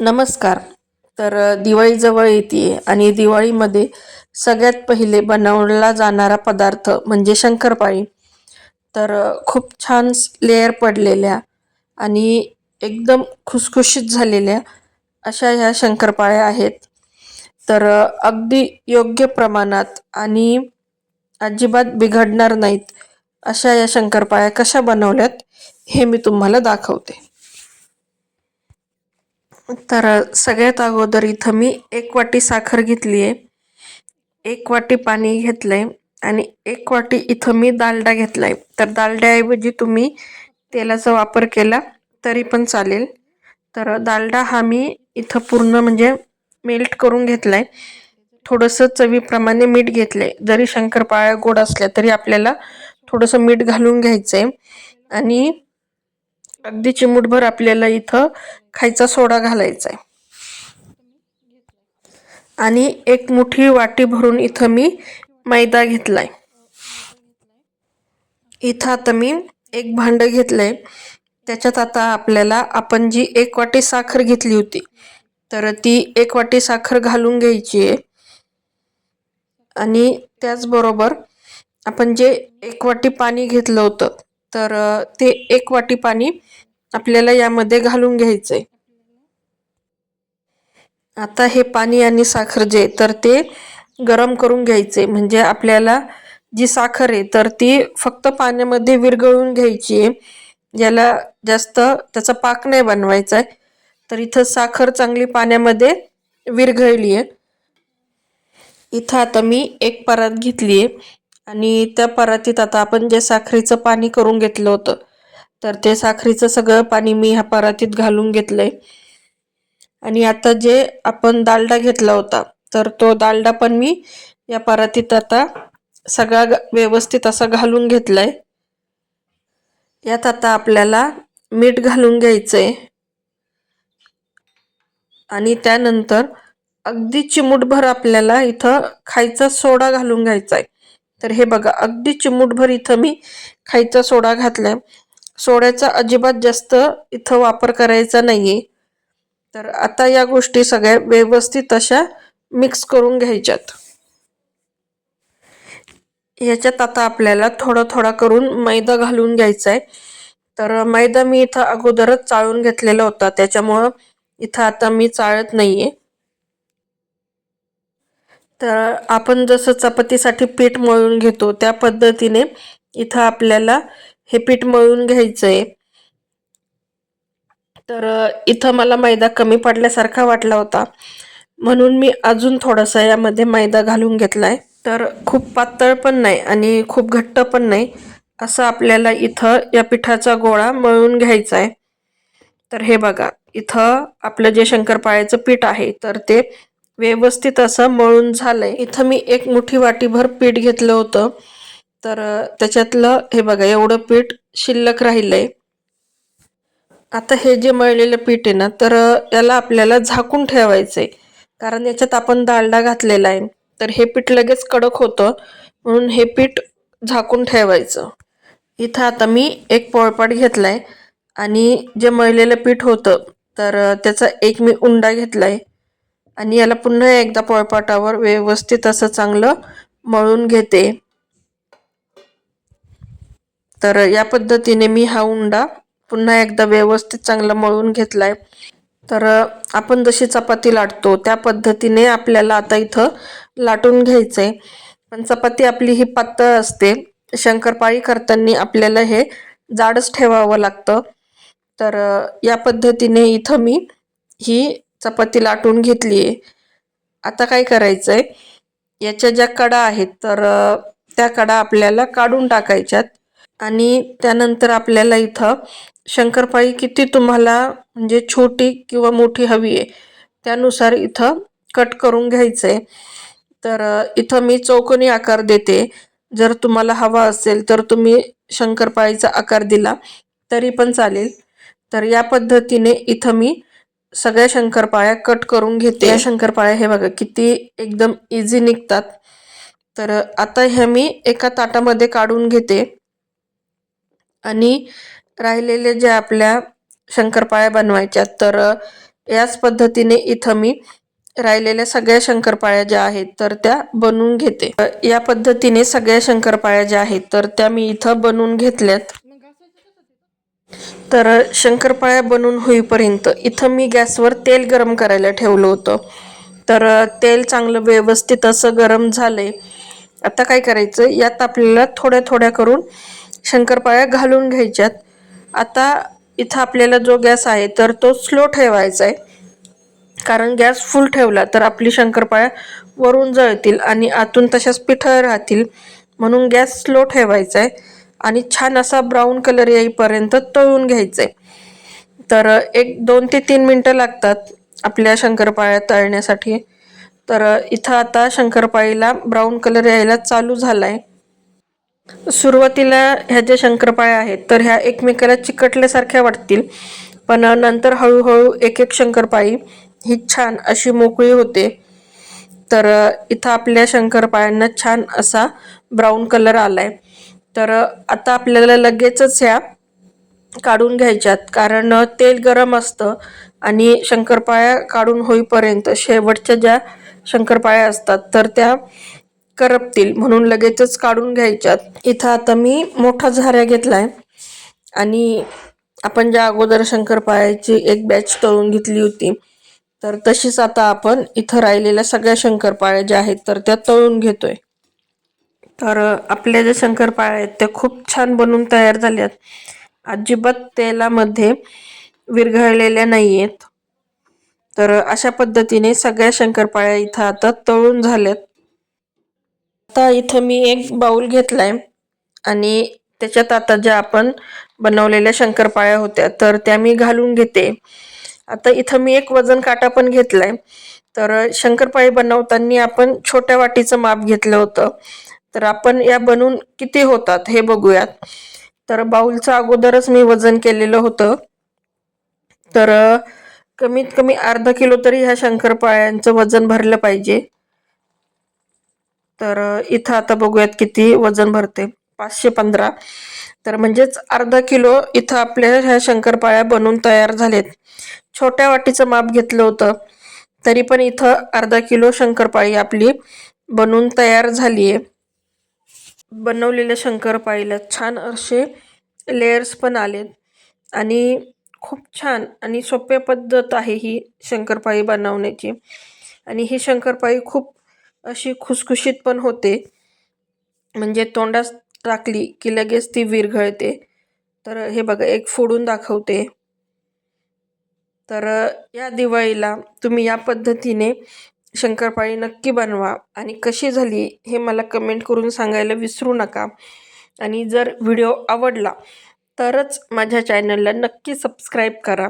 नमस्कार. तर दिवाळीजवळ दिवाळी जवळ येते आणि दिवाळीमध्ये सगळ्यात पहिले बनवला जाणारा पदार्थ म्हणजे शंकरपाळी. तर खूप छान लेअर पडलेल्या आणि एकदम खुसखुशीत झालेल्या अशा ह्या शंकरपाळ्या आहेत. तर अगदी योग्य प्रमाणात आणि अजिबात बिघडणार नाहीत अशा या शंकरपाळ्या कशा बनवल्यात हे मी तुम्हाला दाखवते. तर सगळ्यात अगोदर इथं मी एक वाटी साखर घेतली आहे एक वाटी पाणी घेतलं आहे आणि एक वाटी इथं मी दालडा घेतला आहे तर दालड्याऐवजी तुम्ही तेलाचा वापर केला तरी पण चालेल. तर दालडा हा मी इथं पूर्ण म्हणजे मेल्ट करून घेतला आहे थोडंसं चवीप्रमाणे मीठ घेतलं आहे जरी शंकरपाळ्या गोड असल्या तरी आपल्याला थोडंसं मीठ घालून घ्यायचं आहे आणि अगदी चिमूटभर आपल्याला इथं खायचा सोडा घालायचा आहे आणि एक मोठी वाटी भरून इथं मी मैदा घेतलाय. इथं आता मी एक भांड घेतलंय. त्याच्यात आता आपल्याला आपण जी एक वाटी साखर घेतली होती तर ती एक वाटी साखर घालून घ्यायची आहे आणि त्याचबरोबर आपण जे एक वाटी पाणी घेतलं होतं तर ते एक वाटी पाणी आपल्याला यामध्ये घालून घ्यायचंय. आता हे पाणी आणि साखर जे तर ते गरम करून घ्यायचे म्हणजे आपल्याला जी साखर आहे तर ती फक्त पाण्यामध्ये विरघळून घ्यायची आहे. ज्याला जास्त त्याचा पाक नाही बनवायचा आहे तर इथं साखर चांगली पाण्यामध्ये विरघळली आहे. इथं आता मी एक परात घेतली आहे. आणि त्या परातीत आता आपण जे साखरेचं पाणी करून घेतलं होतं तर ते साखरेचं सगळं पाणी मी ह्या परातीत घालून घेतलंय. आणि आता जे आपण दालडा घेतला होता तर तो दालडा पण मी या परातीत आता सगळा ग- व्यवस्थित असा घालून घेतलाय. यात आता आपल्याला मीठ घालून घ्यायचंय. आणि त्यानंतर अगदी चिमूटभर आपल्याला इथं खायचा सोडा घालून घ्यायचा आहे तर हे बघा अगदी चिमूटभर इथं मी खायचा सोडा घातलाय. सोड्याचा अजिबात जास्त इथं वापर करायचा नाहीये. तर आता या गोष्टी सगळ्या व्यवस्थित अशा मिक्स करून घ्यायच्यात. याच्यात आता आपल्याला थोडा थोडा करून मैदा घालून घ्यायचा आहे तर मैदा मी इथं अगोदरच चाळून घेतलेला होता त्याच्यामुळं इथं आता मी चाळत नाहीये. तर आपण जसं चपातीसाठी पीठ मळून घेतो त्या पद्धतीने इथं आपल्याला हे पीठ मळून घ्यायचं आहे तर इथं मला मैदा कमी पडल्यासारखा वाटला होता. म्हणून मी अजून थोडासा यामध्ये मैदा घालून घेतला आहे तर खूप पातळ पण नाही आणि खूप घट्ट पण नाही असं आपल्याला इथं या पिठाचा गोळा मळून घ्यायचा आहे तर हे बघा इथं आपलं जे शंकरपाळ्याचं पीठ आहे तर ते व्यवस्थित असं मळून झालंय. इथं मी एक मोठी वाटीभर पीठ घेतलं होतं. तर त्याच्यातलं हे बघा एवढं पीठ शिल्लक राहिलंय. आता हे जे मळलेलं पीठ आहे ना तर याला आपल्याला झाकून ठेवायचंय. कारण याच्यात आपण दालडा घातलेला आहे. तर हे पीठ लगेच कडक होतं. म्हणून हे पीठ झाकून ठेवायचं. इथं आता मी एक पोळपाट घेतलाय. आणि जे मळलेलं पीठ होतं तर त्याचा एक मी उंडा घेतलाय. आणि याला पुन्हा एकदा पोळपाटावर व्यवस्थित असं चांगलं मळून घेते. तर या पद्धतीने मी हा उंडा पुन्हा एकदा व्यवस्थित चांगला मळून घेतलाय. तर आपण जशी चपाती लाटतो त्या पद्धतीने आपल्याला आता इथं लाटून घ्यायचंय. पण चपाती आपली ही पातळ असते. शंकरपाळी करताना आपल्याला हे जाडच ठेवावं लागतं. तर या पद्धतीने इथं मी ही चपाती लाटून घेतली आहे आता काय करायचं आहे याच्या ज्या कडा आहेत तर त्या कडा आपल्याला काढून टाकायच्यात. आणि त्यानंतर आपल्याला इथं शंकरपाळी किती तुम्हाला म्हणजे छोटी किंवा मोठी हवी आहे त्यानुसार इथं कट करून घ्यायचं आहे तर इथं मी चौकोनी आकार देते. जर तुम्हाला हवा असेल तर तुम्ही शंकरपाळीचा आकार दिला तरी पण चालेल. तर या पद्धतीने इथं मी सगळ्या शंकरपाळ्या कट करून घेते. या शंकरपाळ्या हे बघा किती एकदम इझी निघतात. तर आता ह्या मी एका ताटामध्ये काढून घेते. आणि राहिलेले जे आपल्या शंकरपाळ्या बनवायच्या तर याच पद्धतीने इथं मी राहिलेल्या सगळ्या शंकरपाळ्या ज्या आहेत तर त्या बनवून घेते. या पद्धतीने सगळ्या शंकरपाळ्या ज्या आहेत तर त्या मी इथं बनवून घेतल्यात. तर शंकरपाळ्या बनवून होईपर्यंत इथं मी गॅसवर तेल गरम करायला ठेवलं होतं. तर तेल चांगलं व्यवस्थित असं गरम झालंय. आता काय करायचं? यात आपल्याला थोड्या थोड्या करून शंकरपाळ्या घालून घ्यायच्यात. आता इथं आपल्याला जो गॅस आहे तर तो स्लो ठेवायचा आहे. कारण गॅस फुल ठेवला तर आपली शंकरपाळ्या वरून जळतील आणि आतून तशाच पिठळ राहतील. म्हणून गॅस स्लो ठेवायचा आहे. आणि छान असा ब्राऊन कलर येईपर्यंत तळून घ्यायचं. आहे तर एक दोन ते तीन मिनटं लागतात आपल्या शंकरपाळ्या तळण्यासाठी. तर इथं आता शंकरपाळीला ब्राऊन कलर यायला चालू झाला आहे सुरुवातीला ह्या ज्या शंकरपाळ्या आहेत तर ह्या एकमेकाला चिकटल्यासारख्या वाटतील. पण नंतर हळूहळू एक एक शंकरपाळी ही छान अशी मोकळी होते. तर इथं आपल्या शंकरपाळ्यांना छान असा ब्राऊन कलर आला आहे तर आता आपल्याला लगेचच ह्या काढून घ्यायच्यात. कारण तेल गरम असतं आणि शंकरपाळ्या काढून होईपर्यंत शेवटच्या ज्या शंकरपाळ्या असतात तर त्या करपतील. म्हणून लगेचच काढून घ्यायच्यात. इथं आता मी मोठा झाऱ्या घेतलाय आणि आपण ज्या अगोदर शंकरपाळ्याची एक बॅच तळून घेतली होती तर तशीच आता आपण इथं राहिलेल्या सगळ्या शंकरपाळ्या ज्या आहेत तर त्या तळून घेतोय. तर आपल्या ज्या शंकरपाळ्या आहेत त्या खूप छान बनून तयार झाल्यात अजिबात तेलामध्ये विरघळलेल्या नाही आहेत तर अशा पद्धतीने सगळ्या शंकरपाळ्या इथं आता तळून झाल्यात. आता इथं मी एक बाऊल घेतलाय आणि त्याच्यात आता ज्या आपण बनवलेल्या शंकरपाळ्या होत्या तर त्या मी घालून घेते. आता इथं मी एक वजन काटा पण घेतलाय. तर शंकरपाळी बनवताना आपण छोट्या वाटीचं माप घेतलं होतं. तर आपण या बनवून किती होतात हे बघूयात. तर बाऊलचं अगोदरच मी वजन केलेलं होतं. तर कमीत कमी अर्धा किलो तरी ह्या शंकरपाळ्यांचं वजन भरलं पाहिजे. तर इथं आता बघूयात किती वजन भरते. पाचशे पंधरा. तर म्हणजेच अर्धा किलो इथं आपल्या ह्या शंकरपाळ्या बनवून तयार झालेत. छोट्या वाटीचं माप घेतलं होतं. तरी पण इथं अर्धा किलो शंकरपाळी आपली बनवून तयार झाली आहे बनवलेल्या शंकरपाळीला छान असे लेयर्स पण आलेत आणि खूप छान आणि सोप्या पद्धत आहे ही शंकरपाळी बनवण्याची. आणि ही शंकरपाळी खूप अशी खुसखुशीत पण होते. म्हणजे तोंडात टाकली की लगेच ती विरघळते. तर हे बघा एक फोडून दाखवते. तर या दिवाळीला तुम्ही या पद्धतीने शंकरपाळी नक्की बनवा आणि कशी झाली हे मला कमेंट करून सांगायला विसरू नका. आणि जर व्हिडिओ आवडला तरच माझ्या चॅनलला नक्की सबस्क्राईब करा.